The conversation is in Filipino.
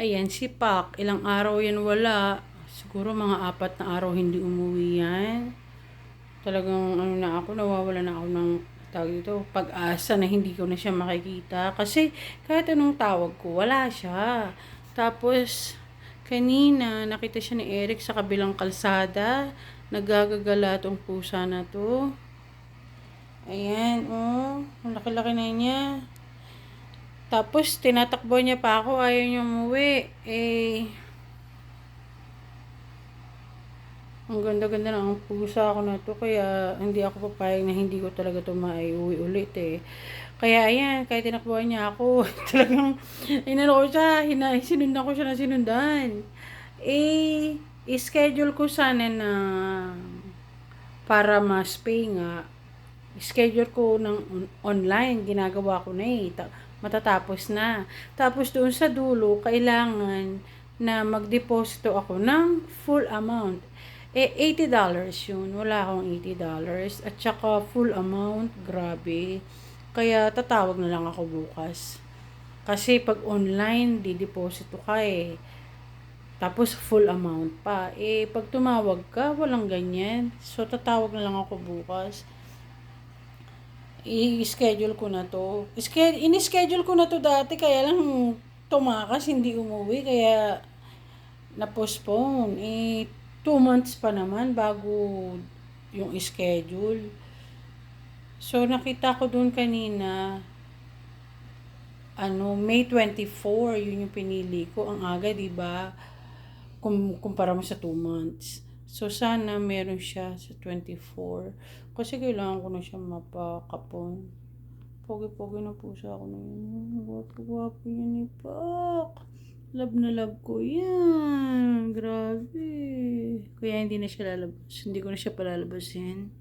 Ayan, si Pak. Ilang araw yan wala. Siguro mga apat na araw hindi umuwi yan. Talagang ano na ako, nawawala na ako ng tawag dito, pag-asa na hindi ko na siya makikita. Kasi kahit anong tawag ko, wala siya. Tapos, kanina, nakita siya ni Eric sa kabilang kalsada. Nagagagala tong pusa na to. Ayan, oh. Ang laki-laki na niya. Tapos, tinatakbo niya pa ako. Ayaw niya umuwi. Eh, ang ganda-ganda ng pusa ako na to. Kaya, hindi ako papayag na hindi ko talaga to maiuwi ulit eh. Kaya, ayan, kahit tinakbuhan niya ako, talagang, inano ko siya, hina, sinundan ko siya na sinundan. Eh, schedule ko sana na para mas pay nga, schedule ko ng on- online, ginagawa ko na eh. Matatapos na. Tapos doon sa dulo, kailangan na magdeposito ako ng full amount. Eh, $80 yun. Wala akong $80. At saka full amount, grabe. Kaya tatawag na lang ako bukas. Kasi pag online, dideposito ka eh. Tapos full amount pa. Eh, pag tumawag ka, walang ganyan. So, tatawag na lang ako bukas. I-schedule ko na to. Ske- ini-schedule ko na to dati, kaya lang tumakas, hindi umuwi, kaya na-postpone. Eh, two months pa naman bago yung schedule. So, nakita ko dun kanina, ano, May 24, yun yung pinili ko. Ang aga, di ba? Kum kumpara mo sa 2 months. So, sana meron siya sa 24. Kasi kailangan ko na siya mapakapon. Pogi-pogi na po siya ako na yun. Gwapo-gwapo yun ni Pak. Love na love ko yan. Grabe. Kaya hindi na siya lalabas. Hindi ko na siya palalabasin.